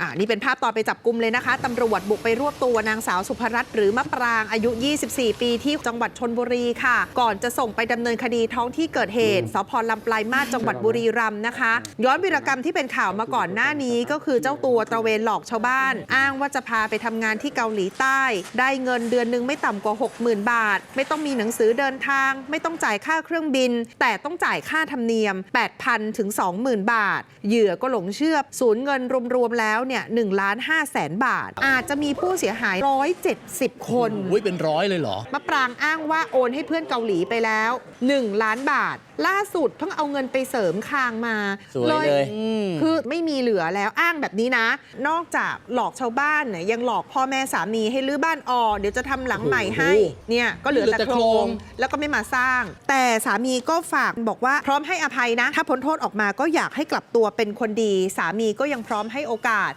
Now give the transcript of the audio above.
อ่านี่เป็นภาพตอนไปจับกลุ่มเลยนะคะตำรวจบุกไปรวบตัวนางสาวสุภรัตน์หรือมะปรางอายุ 24 ปีที่จังหวัดชนบุรีค่ะ ก่อนจะส่งไปดำเนินคดีท้องที่เกิดเหตุสพลำปลายมาศจังหวัดบุรีรัมย์นะคะ ย้อนวีรกรรมที่เป็นข่าวมาก่อนหน้านี้ก็คือเจ้าตัวตระเวนหลอกชาวบ้าน อ้างว่าจะพาไปทำงานที่เกาหลีใต้ ได้เงินเดือนหนึ่งไม่ต่ำกว่า 60,000 บาท ไม่ต้องมีหนังสือเดินทาง ไม่ต้องจ่ายค่าเครื่องบิน แต่ต้องจ่ายค่าธรรมเนียม 8,000ถึง20,000 บาท เหยื่อก็หลงเชื่อสูญเงินรวมๆแล้วเนี่ย1ล้าน5แสนบาท อาจจะมีผู้เสียหาย 170 คนอุ้ยเป็นร้อยเลยเหรอมะปรางอ้างว่าโอนให้เพื่อนเกาหลีไปแล้ว 1 ล้านบาท ล่าสุดเพิ่งเอาเงินไปเสริมคางมาสวยเลย คือไม่มีเหลือแล้วอ้างแบบนี้นะ นอกจากหลอกชาวบ้านเนี่ยยังหลอกพ่อแม่สามีให้รื้อบ้านออกเดี๋ยวจะทำหลังใหม่ให้โอ้โหเนี่ยก็เหลือเหลือแต่แต่โครโครง ง แล้วก็ไม่มาสร้าง แต่สามีก็ฝากบอกว่าพร้อมให้อภัยนะ ถ้าพ้นโทษออกมาก็อยากให้กลับตัวเป็นคนดี สามีก็ยังพร้อมให้โอกาส